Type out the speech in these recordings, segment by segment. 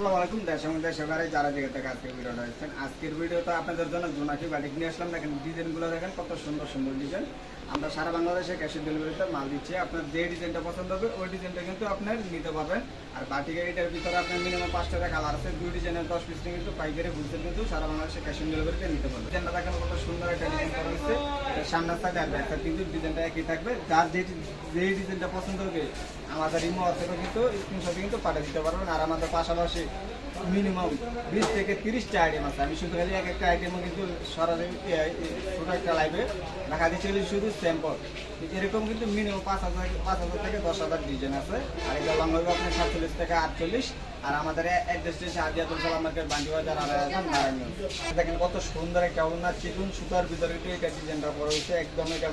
আসসালামু আলাইকুম, দেশ এবং যারা জায়গা থেকে আজকের ভিডিওটা দেখছেন, আজকের ভিডিওতে আপনাদের জন্য জোনাকি বাটিক নিয়ে আসলাম। দেখেন, ডিজাইনগুলো দেখেন, কত সুন্দর সুন্দর ডিজাইন। আমরা সারা বাংলাদেশে ক্যাশ অন ডেলিভারিতে মাল দিচ্ছি। আপনার যে ডিজাইনটা পছন্দ হবে, ওই ডিজাইনটা কিন্তু আপনার নিতে পারবেন। আর বাটিকের এটার ভিতরে আপনার মিনিমাম পাঁচ টাকা কালার আছে। দুই ডিজাইনের দশ পিস কিন্তু পাইকারি হোলসেল কিন্তু সারা বাংলাদেশে ক্যাশ অন ডেলিভারিতে নিতে পারবেন। ডিজাইনটা দেখেন, কত সুন্দর একটা ডিজাইন করা হচ্ছে সামনের সাইড আর ব্যাক কিন্তু ডিজাইনটা একই থাকবে। যার যে যে ডিজাইনটা পছন্দ হবে আমাদের ইমো থেকে কিন্তু স্ক্রিনশট কিন্তু পাঠিয়ে দিতে পারবেন। আর আমাদের পাশাপাশি মিনিমাম বিশ থেকে তিরিশটা আইটেম আছে। আমি শুধু খালি এক একটা আইটেমও কিন্তু সরাসরি এ, একটা দেখা দিচ্ছি। শুধু স্যাম্পল এরকম কিন্তু মিনিমাম পাঁচ হাজার পাঁচ হাজার থেকে দশ হাজার ডিজাইন আছে। আর এটা লং হবে আপনার সাতচল্লিশ থেকে আটচল্লিশ। আর আমাদের অ্যাড্রেস হচ্ছে আজিয়াতুল সালাম মার্কেট বান্ডি বাজার আর দেখেন কত সুন্দর একটা ওনার চিকুন সুতার ভিতরে কিন্তু এটা ডিজাইনটা পরে হয়েছে। একদম এটা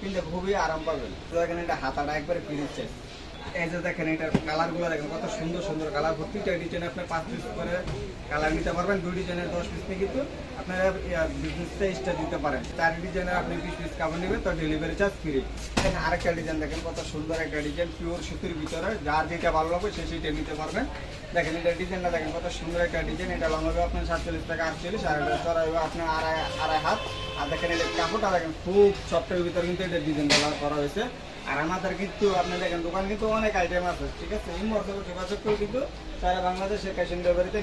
কিন্তু খুবই আরাম পাবেন তো দেখেন এটা হাতাটা একবারে ফিরিচ্ছে এই যে দেখেন এটার কালারগুলো দেখেন, কত সুন্দর সুন্দর কালার। প্রত্যেকটা ডিজাইন আপনি পাঁচ পিস করে কালার নিতে পারবেন, দুই ডিজাইনের দশ পিস নিয়ে কিন্তু আপনারা বিজনেস সাইজটা দিতে পারেন। চার ডিজাইনের আপনি বিশ পিস কাপড় নেবেন তো ডেলিভারি চার্জ ফ্রি দেখেন, আরেকটা ডিজাইন দেখেন, কত সুন্দর একটা ডিজাইন পিওর সুতির ভিতরে, যার যেটা ভালো লাগবে সে সেইটা নিতে পারবেন। দেখেন, এটা ডিজাইনটা দেখেন, কত সুন্দর একটা ডিজাইন এটা লং হবে আপনার সাতচল্লিশ থেকে আটচল্লিশ, আর এটা চড়া হবে আপনার আড়াই আড়াই হাত। আর দেখেন, এটা কাপড়টা দেখেন, খুব সফটের ভিতরে কিন্তু এটা ডিজাইনটা করা হয়েছে। আর আমাদের কিন্তু, আপনি দেখেন, দোকান কিন্তু অনেক আইটেম আছে, ঠিক আছে? এই মুহূর্তে যোগাযোগ করে কিন্তু সারা বাংলাদেশে ক্যাশ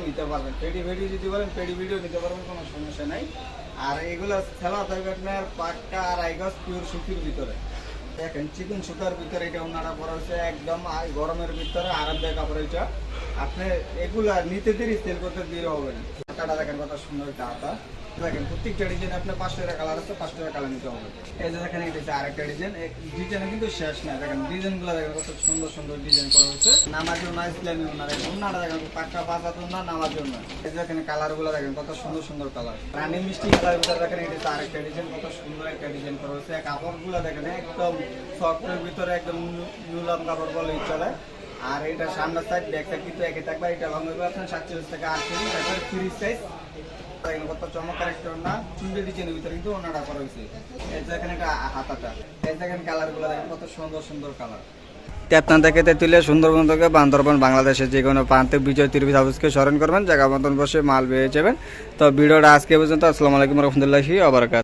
নিতে পারবেন। পেডি ভিডিও যদি বলেন পেডি ভিডিও নিতে পারবেন, কোনো সমস্যা নাই। আর এগুলো খেলা থাকবে আপনার পাক্কা আর আইগস পিওর সুতির ভিতরে। দেখেন চিকন সুতার ভিতরে এটা ওনারা পরা হচ্ছে একদম গরমের ভিতরে আরামদায়ক কাপড় এটা। আপনি এগুলা নিতে দেরি সেল করতে দেরি হবে না। হাতাটা দেখেন কত সুন্দর হাতা দেখেন, প্রত্যেকটা ডিজাইন আপনার পাঁচ টাকা কালার আছে, পাঁচ টাকা কালার নিতে হবে। এই যে দেখেন, এটা আরেকটা ডিজাইন ডিজাইন কিন্তু শেষ না দেখেন ডিজাইনগুলো দেখেন, কত সুন্দর সুন্দর ডিজাইন করা হয়েছে। নামার জন্য ইসলামী ওনার ওনারা দেখেন পাক্কা পাতা তো না নামার জন্য। এই যে দেখেন কালারগুলো দেখেন, কত সুন্দর সুন্দর কালার রানী মিষ্টি কালার ভিতরে দেখেন, এটা আরেকটা ডিজাইন কত সুন্দর একটা ডিজাইন করা হয়েছে। কাপড়গুলো দেখেন, একদম সফটের ভিতরে, একদম নুলাম কাপড় বলেই চলে। আর এটা সামনের সাইড ব্যাক সাইড কিন্তু একই থাকবে। এটা লং হবে আপনার সাতচল্লিশ থেকে আটচল্লিশ ফ্রি সাইজ কত চমৎকার একটা কত সুন্দর সুন্দর কালার সুন্দরবন থেকে বান্দরবন, বাংলাদেশের যে কোনো প্রান্তে বিজয় হাউসকে স্মরণ করবেন। জায়গা মতন বসে মাল পেয়ে যাবেন। তো ভিডিওটা আজকে পর্যন্ত, আসসালামু আলাইকুম রহমতুল্লাহি আবরকাত